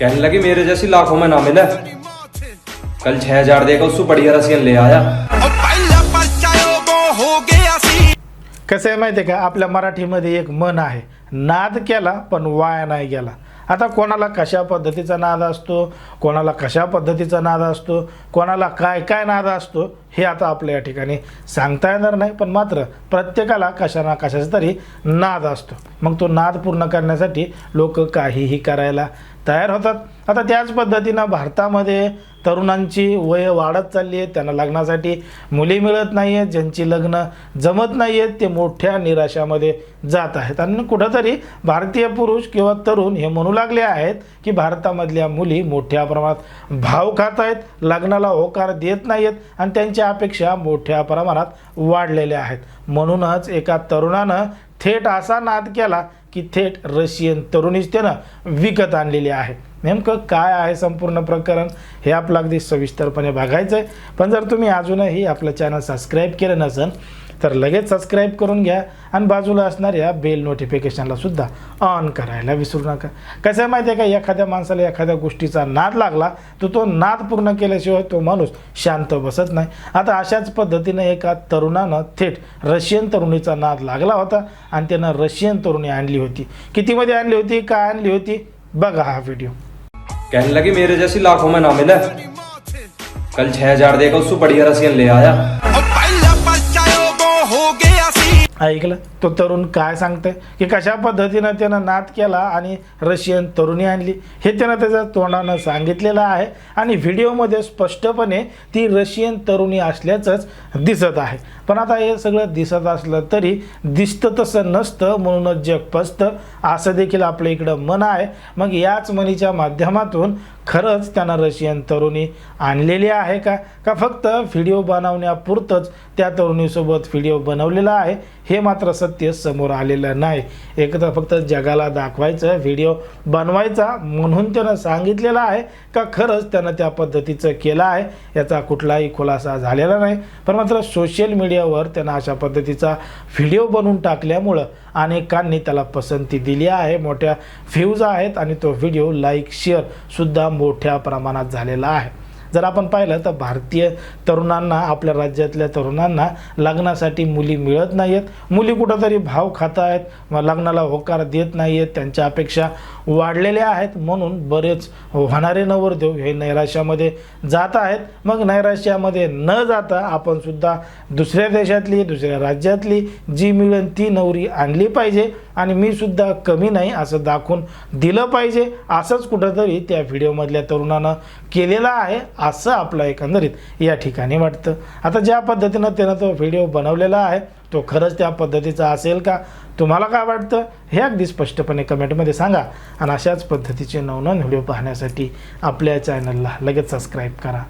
कहने लगी मेरे जैसी लाखों में ना मिले। कल छह हजार देकर उसको बढ़िया रसियन ले आया। कसं आहे माहिती आहे का? आपल्या मराठीमध्ये एक मन आहे नाद केला पण वाया नाही गेला. आता कोणाला कशा पद्धतीचा नाद असतो कोणाला कशा पद्धतीचा नाद असतो कोणाला काय काय नाद असतो हे आता आपल्या या ठिकाणी सांगता येणार नाही पण मात्र प्रत्येकाला कशा ना कशाचा तरी नाद असतो. मग तो नाद पूर्ण करण्यासाठी लोक काहीही करायला तयार होतात. आता त्याच पद्धतीनं भारतामध्ये तरुणांची वय वाढत चालली आहे. त्यांना लग्नासाठी मुली मिळत नाही आहेत. ज्यांची लग्न जमत नाही आहेत ते मोठ्या निराशामध्ये जात आहेत. आणि कुठंतरी भारतीय पुरुष किंवा तरुण हे म्हणू लागले आहेत की भारतामधल्या मुली मोठ्या प्रमाणात भाव खात आहेत लग्नाला होकार देत नाही आहेत आणि त्यांच्या अपेक्षा मोठ्या प्रमाणात वाढलेल्या आहेत. म्हणूनच एका तरुणानं थेट असा नाद केला की थेट रशियन तरुणीच त्यानं विकत आणलेली आहे. नेमकं काय आहे संपूर्ण प्रकरण हे आपलं अगदी सविस्तरपणे बघायचं आहे पण जर तुम्ही अजूनही आपलं चॅनल सबस्क्राईब केलं नसेल तर लगेच सबस्क्राईब करून घ्या आणि बाजूला असणाऱ्या बेल नोटिफिकेशनला सुद्धा ऑन करायला विसरू नका. कसं आहे माहिती आहे का? एखाद्या माणसाला एखाद्या गोष्टीचा नाद लागला तर तो नाद पूर्ण केल्याशिवाय तो माणूस शांत बसत नाही. आता अशाच पद्धतीनं एका तरुणानं थेट रशियन तरुणीचा नाद लागला होता आणि त्यानं रशियन तरुणी आणली होती. कितीमध्ये आणली होती? काय आणली होती? बघा हा व्हिडिओ कहने लगी मेरे जैसी लाखों में ना मिले कल छह हजार देगा उससे बढ़िया रसियन ले आया। ऐकलं? तो तरुण काय सांगतंय? की कशा पद्धतीनं त्यानं नाद केला आणि रशियन तरुणी आणली? हे त्यानं त्याच्या तोंडानं सांगितलेलं आहे आणि व्हिडिओमध्ये स्पष्टपणे ती रशियन तरुणी असल्याचंच दिसत आहे. पण आता हे सगळं दिसत असलं तरी दिसतं तसं नसतं म्हणूनच जग पसतं असं देखील आपल्या इकडं मन आहे. मग याच मनीच्या माध्यमातून खरंच त्यानं रशियन तरुणी आणलेली आहे का? का फक्त व्हिडिओ बनवण्यापुरतंच त्या तरुणीसोबत व्हिडिओ बनवलेला आहे? हे मात्र सत्य समोर आलेलं नाही. एकदा फक्त जगाला दाखवायचं व्हिडिओ बनवायचा म्हणून त्यानं सांगितलेलं आहे का खरंच त्यानं त्या पद्धतीचं केलं आहे? याचा कुठलाही खुलासा झालेला नाही. पण मात्र सोशल मीडिया मीडियावर त्यानं अशा पद्धतीचा व्हिडिओ बनवून टाकल्यामुळं अनेकांनी त्याला पसंती दिली आहे. मोठ्या व्ह्यूज आहेत आणि तो व्हिडिओ लाईक शेअर सुद्धा मोठ्या प्रमाणात झालेला आहे. जर आपण पाहिलं तर भारतीय तरुणांना आपल्या राज्यातल्या तरुणांना लग्नासाठी मुली मिळत नाही आहेत मुली कुठंतरी भाव खात आहेत मग लग्नाला होकार देत नाही आहेत त्यांच्या अपेक्षा वाढलेल्या आहेत. म्हणून बरेच होणारे नवरदेव हे नैराश्यामध्ये जात आहेत. मग नैराश्यामध्ये न जाता आपण सुद्धा दुसऱ्या देशातली दुसऱ्या राज्यातली जी मिळेल ती नवरी आणली पाहिजे. आणि मी सुद्धा कमी नाही असं दाखवून दिलं पाहिजे. असंच कुठंतरी त्या व्हिडिओमधल्या तरुणानं केलेलं आहे. असं आपलं एकंदरीत या ठिकाणी वाटतं. आता ज्या पद्धतीनं त्यानं तो व्हिडिओ बनवलेला आहे तो खरंच त्या पद्धतीचा असेल का? तुम्हाला काय वाटतं? हे अगदी स्पष्टपणे कमेंटमध्ये सांगा. आणि अशाच पद्धतीचे नवनवन व्हिडिओ पाहण्यासाठी आपल्या चॅनलला लगेच सबस्क्राईब करा.